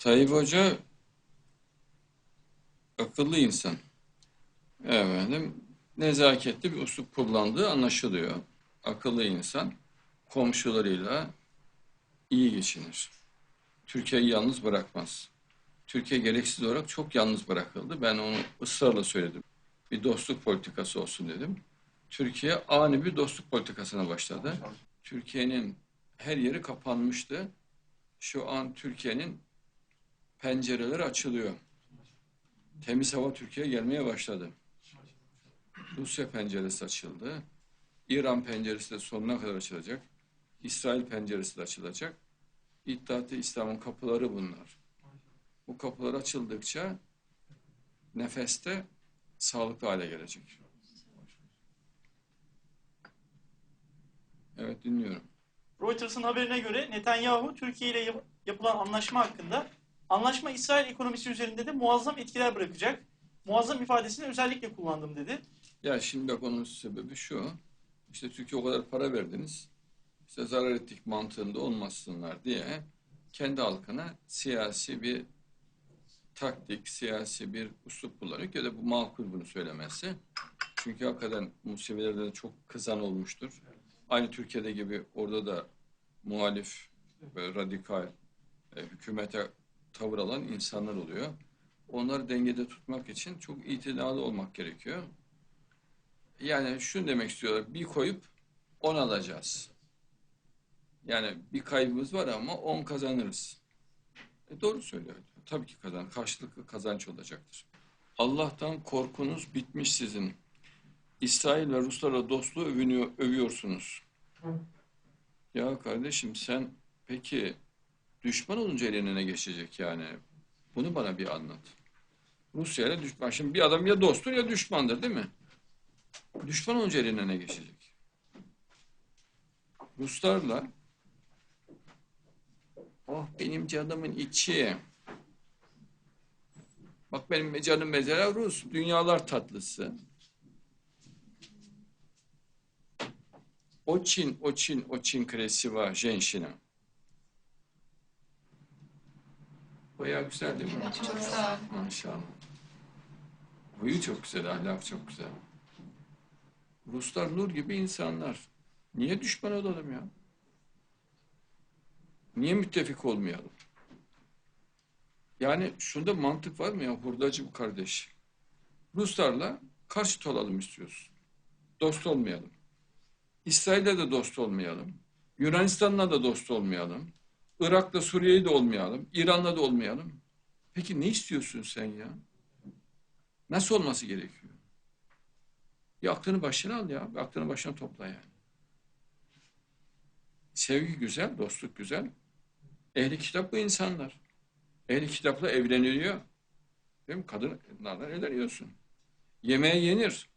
Tayyip Hoca akıllı insan. Efendim, nezaketli bir usul kullandığı anlaşılıyor. Akıllı insan komşularıyla iyi geçinir. Türkiye'yi yalnız bırakmaz. Türkiye gereksiz olarak çok yalnız bırakıldı. Ben onu ısrarla söyledim. Bir dostluk politikası olsun dedim. Türkiye ani bir dostluk politikasına başladı. Türkiye'nin her yeri kapanmıştı. Şu an Türkiye'nin pencereleri açılıyor. Temiz hava Türkiye'ye gelmeye başladı. Rusya penceresi açıldı. İran penceresi de sonuna kadar açılacak. İsrail penceresi de açılacak. İttihat-ı İslam'ın kapıları bunlar. Bu kapılar açıldıkça nefeste sağlıklı hale gelecek. Evet dinliyorum. Reuters'ın haberine göre Netanyahu Türkiye ile yap- yapılan anlaşma hakkında anlaşma İsrail ekonomisi üzerinde de muazzam etkiler bırakacak. Muazzam ifadesini özellikle kullandım dedi. Ya şimdi bak onun sebebi şu. İşte Türkiye o kadar para verdiniz. İşte zarar ettik mantığında olmasınlar diye kendi halkına siyasi bir taktik, siyasi bir üslup kullanıyor ki de bu makul bunu söylemesi. Çünkü hakikaten de çok kızan olmuştur. Aynı Türkiye'de gibi orada da muhalif, radikal, e, hükümete tavır alan insanlar oluyor. Onları dengede tutmak için çok itidalı olmak gerekiyor. Yani şunu demek istiyorlar, bir koyup on alacağız. Yani bir kaybımız var ama on kazanırız. E doğru söylüyor. Tabii ki kazan, karşılıklı kazanç olacaktır. Allah'tan korkunuz bitmiş sizin. İsrail ve Ruslara dostluğu övünüyor, övüyorsunuz. Ya kardeşim sen peki Düşman olunca eline geçecek yani. Bunu bana bir anlat. Rusya ile düşman. Şimdi bir adam ya dosttur ya düşmandır değil mi? Düşman olunca eline ne geçecek. Ruslarla oh benim canımın içi bak benim canım mesela Rus dünyalar tatlısı o Çin, o Çin, o Çin kresi var Jenşin'e. Bayağı güzel değil mi? Çok sağ ol. Maşallah. Huyu çok güzel, ahlak çok güzel. Ruslar nur gibi insanlar. Niye düşman olalım ya? Niye müttefik olmayalım? Yani şunda mantık var mı ya hurdacı bu kardeş? Ruslarla karşıt olalım istiyoruz. Dost olmayalım. İsrail'le de dost olmayalım. Yunanistan'la da dost olmayalım. Irak'la Suriye'yi de olmayalım. İran'la da olmayalım. Peki ne istiyorsun sen ya? Nasıl olması gerekiyor? Bir aklını başına al ya. Aklını başına topla yani. Sevgi güzel, dostluk güzel. Ehli kitap bu insanlar. Ehli kitapla evleniliyor. Değil mi? Kadınlardan evleniyorsun. Yemeğe yenir.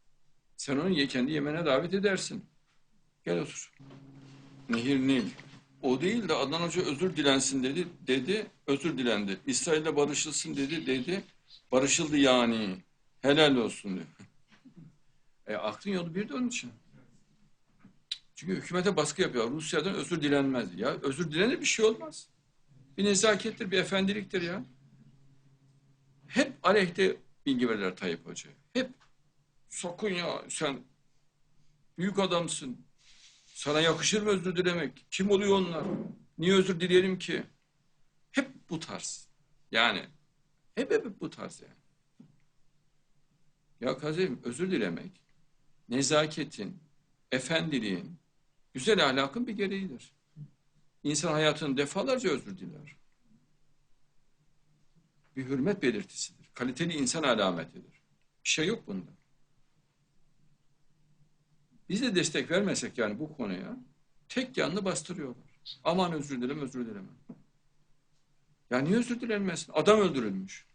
Sen onu kendi yemeğine davet edersin. Gel otur. Nehir Nil. O değil de Adnan Hoca özür dilensin dedi. Dedi, özür dilendi. İsrail'le barışılsın dedi, dedi. Barışıldı yani. Helal olsun diyor. E, aklın yolu bir de onun için. Çünkü hükümete baskı yapıyor. Rusya'dan özür dilenmez. Ya özür dilenir bir şey olmaz. Bir nezakettir, bir efendiliktir ya. Hep aleyhte bilgi verirler Tayyip Hoca. Hep sakın ya sen büyük adamsın. Sana yakışır mı özür dilemek? Kim oluyor onlar? Niye özür dileyelim ki? Hep bu tarz. Yani hep hep bu tarz yani. Ya Kazim özür dilemek nezaketin, efendiliğin, güzel ahlakın bir gereğidir. İnsan hayatını defalarca özür diler. Bir hürmet belirtisidir. Kaliteli insan alametidir. Bir şey yok bunda. Biz de destek vermesek yani bu konuya tek yanlı bastırıyorlar. Aman özür dileme, özür dileme. Ya niye özür dilenmesin? Adam öldürülmüş.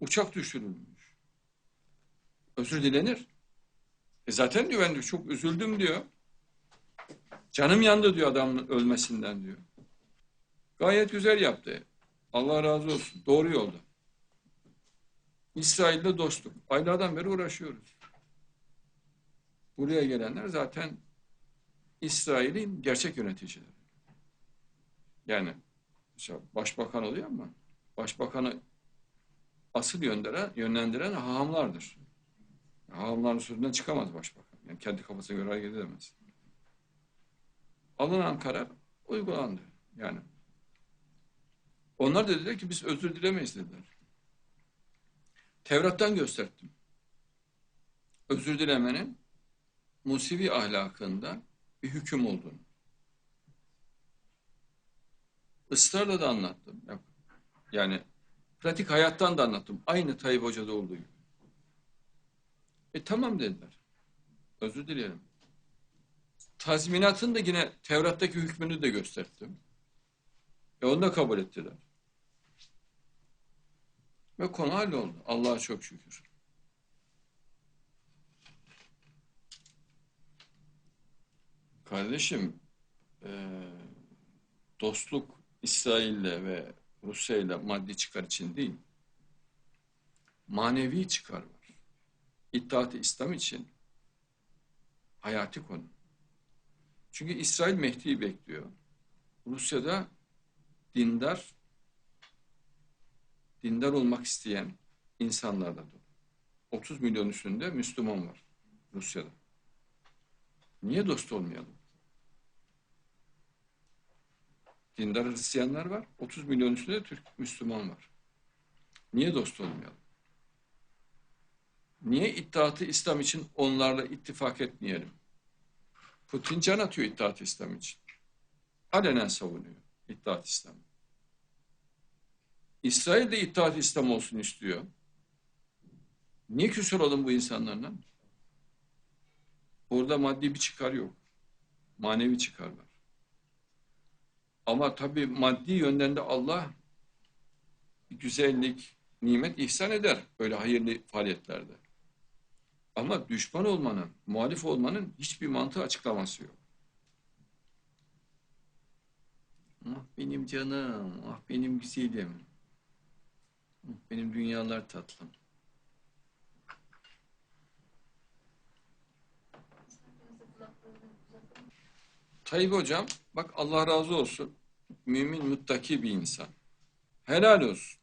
Uçak düşürülmüş. Özür dilenir. E zaten diyor ben diyor, çok üzüldüm diyor. Canım yandı diyor adamın ölmesinden diyor. Gayet güzel yaptı. Allah razı olsun. Doğru yolda. İsrail'le dostluk. Aylardan beri uğraşıyoruz. Buraya gelenler zaten İsrail'in gerçek yöneticileri. Yani Mesela başbakan oluyor ama başbakanı asıl yönlendiren, yönlendiren hahamlardır. Hahamların sözünden çıkamaz başbakan. Yani kendi kafasına göre hareket edemez. Alınan karar uygulandı. Yani onlar da dediler ki biz özür dilemeyiz dediler. Tevrat'tan gösterdim. Özür dilemenin Musevi ahlakında bir hüküm olduğunu. Israrla da anlattım. Yani pratik hayattan da anlattım. Aynı Tayyip Hoca'da olduğu gibi. E tamam dediler. Özür dilerim. Tazminatın da yine Tevrat'taki hükmünü de gösterdim. E onu da kabul ettiler. Ve konu halloldu. Allah'a çok şükür. Kardeşim, e, dostluk İsrail'le ve Rusya'yla maddi çıkar için değil, manevi çıkar var. İttihat-ı İslam için hayati konu. Çünkü İsrail Mehdi'yi bekliyor. Rusya'da dindar, dindar olmak isteyen insanlarla dolu. 30 milyon üstünde Müslüman var Rusya'da. Niye dost olmayalım? Dindar Hristiyanlar var. 30 milyon üstünde Türk Müslüman var. Niye dost olmayalım? Niye İttihat-ı İslam için onlarla ittifak etmeyelim? Putin can atıyor İttihat-ı İslam için. Alenen savunuyor İttihat-ı İslam'ı. İsrail de İttihat-ı İslam olsun istiyor. Niye küsur olun bu insanlarla? Burada maddi bir çıkar yok. Manevi çıkar var. Ama tabii maddi yönden de Allah güzellik, nimet ihsan eder böyle hayırlı faaliyetlerde. Ama düşman olmanın, muhalif olmanın hiçbir mantığı açıklaması yok. Ah benim canım, ah benim güzelim. Ah benim dünyalar tatlım. Tayyip Hocam, bak Allah razı olsun. Mümin, muttaki bir insan. Helal olsun.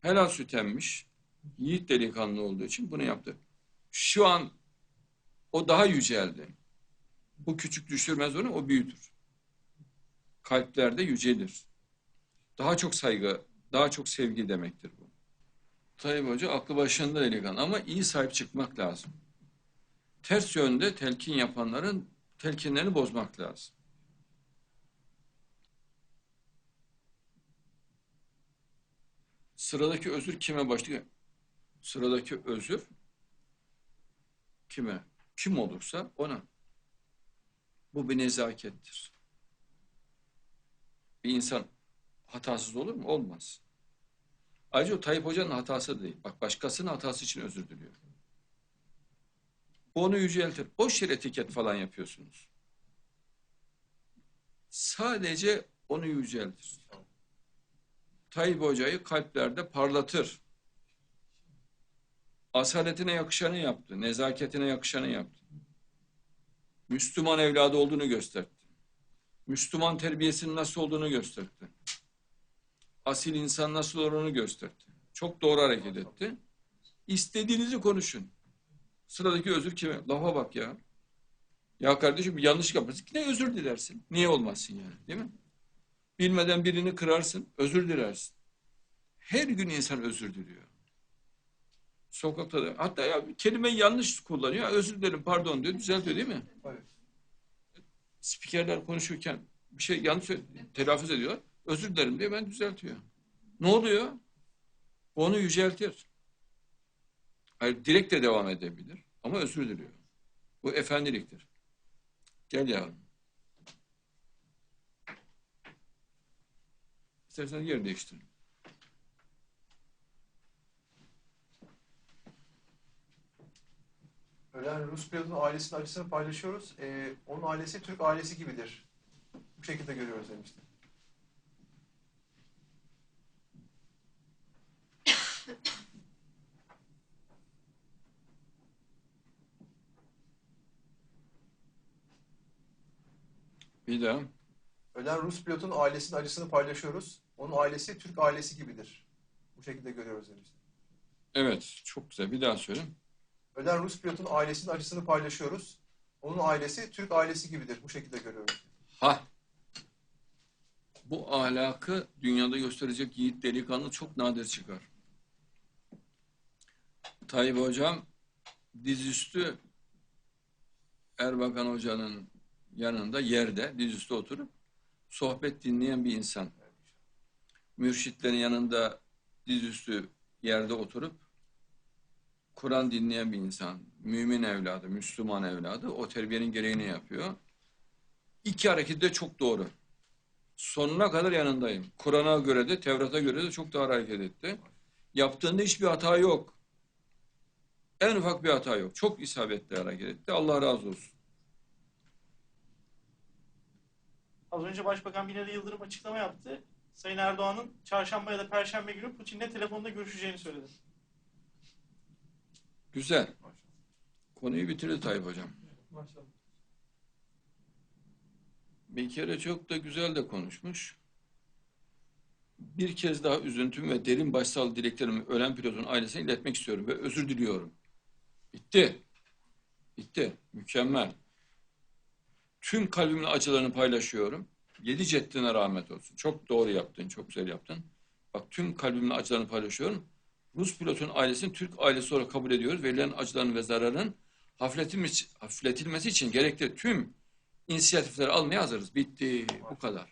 Helal süt emmiş. Yiğit delikanlı olduğu için bunu yaptı. Şu an o daha yüceldi. Bu küçük düşürmez onu, o büyütür. Kalplerde yücelir. Daha çok saygı, daha çok sevgi demektir bu. Tayyip Hoca aklı başında delikanlı ama iyi sahip çıkmak lazım. Ters yönde telkin yapanların telkinlerini bozmak lazım. Sıradaki özür kime başlıyor? Sıradaki özür kime? Kim olursa ona. Bu bir nezakettir. Bir insan hatasız olur mu? Olmaz. Ayrıca o Tayyip Hoca'nın hatası değil. Bak başkasının hatası için özür diliyor. Onu yüceltir. Boş yere etiket falan yapıyorsunuz. Sadece onu yüceltir. Tayyip Hoca'yı kalplerde parlatır. Asaletine yakışanı yaptı. Nezaketine yakışanı yaptı. Müslüman evladı olduğunu gösterdi. Müslüman terbiyesinin nasıl olduğunu gösterdi. Asil insan nasıl olduğunu gösterdi. Çok doğru hareket etti. İstediğinizi konuşun. Sıradaki özür kime? Lafa bak ya. Ya kardeşim yanlış yaparsın. Ne özür dilersin? Niye olmazsın yani? Değil mi? Bilmeden birini kırarsın. Özür dilersin. Her gün insan özür diliyor. Sokakta da. Hatta ya bir kelimeyi yanlış kullanıyor. Özür dilerim pardon diyor. Düzeltiyor değil mi? Evet. Spikerler konuşurken bir şey yanlış telaffuz ediyor. Özür dilerim diye ben düzeltiyor. Ne oluyor? Onu yüceltir. Hayır, direkt de devam edebilir. Ama özür diliyor. Bu efendiliktir. Gel yavrum. İstersen yer değiştirin. Ölen Rus pilotun ailesinin acısını paylaşıyoruz. Ee, onun ailesi Türk ailesi gibidir. Bu şekilde görüyoruz demişti. Bir daha. Ölen Rus pilotun ailesinin acısını paylaşıyoruz. Onun ailesi Türk ailesi gibidir. Bu şekilde görüyoruz demişler. Evet, çok güzel. Bir daha söyle. Ölen Rus pilotun ailesinin acısını paylaşıyoruz. Onun ailesi Türk ailesi gibidir. Bu şekilde görüyoruz. Ha. Bu ahlakı dünyada gösterecek yiğit delikanlı çok nadir çıkar. Tayyip Hocam dizüstü Erbakan Hoca'nın yanında yerde dizüstü oturup sohbet dinleyen bir insan. Mürşitlerin yanında dizüstü yerde oturup Kur'an dinleyen bir insan. Mümin evladı, Müslüman evladı o terbiyenin gereğini yapıyor. İki hareket de çok doğru. Sonuna kadar yanındayım. Kur'an'a göre de Tevrat'a göre de çok doğru hareket etti. Yaptığında hiçbir hata yok. En ufak bir hata yok. Çok isabetli hareket etti. Allah razı olsun. Az önce Başbakan Binali Yıldırım açıklama yaptı. Sayın Erdoğan'ın çarşamba ya da perşembe günü Putin'le telefonda görüşeceğini söyledi. Güzel. Konuyu bitirdi Tayyip Hocam. Maşallah. Bir kere çok da güzel de konuşmuş. Bir kez daha üzüntüm ve derin başsağlığı dileklerimi ölen pilotun ailesine iletmek istiyorum ve özür diliyorum. Bitti. Bitti. Mükemmel. Tüm kalbimin acılarını paylaşıyorum. Yedi ceddine rahmet olsun. Çok doğru yaptın, çok güzel yaptın. Bak tüm kalbimin acılarını paylaşıyorum. Rus pilotun ailesini Türk ailesi olarak kabul ediyoruz. Verilen acıların ve zararın hafifletilmesi, hafifletilmesi için gerekli tüm inisiyatifleri almaya hazırız. Bitti. Bu kadar.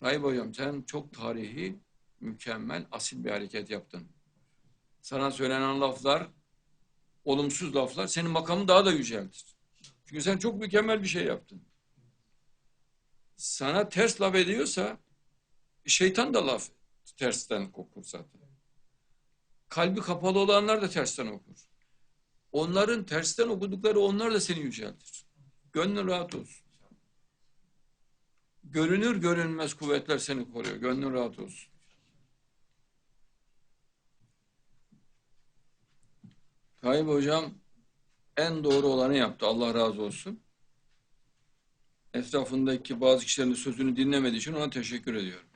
Tayyip Hocam sen çok tarihi, mükemmel, asil bir hareket yaptın. Sana söylenen laflar, olumsuz laflar senin makamını daha da yüceltir. Çünkü sen çok mükemmel bir şey yaptın. Sana ters laf ediyorsa şeytan da laf tersten okur zaten. Kalbi kapalı olanlar da tersten okur. Onların tersten okudukları onlar da seni yüceltir. Gönlün rahat olsun. Görünür görünmez kuvvetler seni koruyor. Gönlün rahat olsun. Tayyip Hocam en doğru olanı yaptı. Allah razı olsun. Etrafındaki bazı kişilerin sözünü dinlemediği için ona teşekkür ediyorum.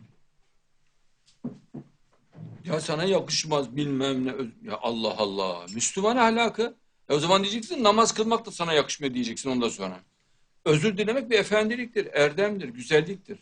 Ya sana yakışmaz bilmem ne. Ya Allah Allah. Müslüman ahlakı. E o zaman diyeceksin namaz kılmak da sana yakışmıyor diyeceksin ondan sonra. Özür dilemek bir efendiliktir, erdemdir, güzelliktir.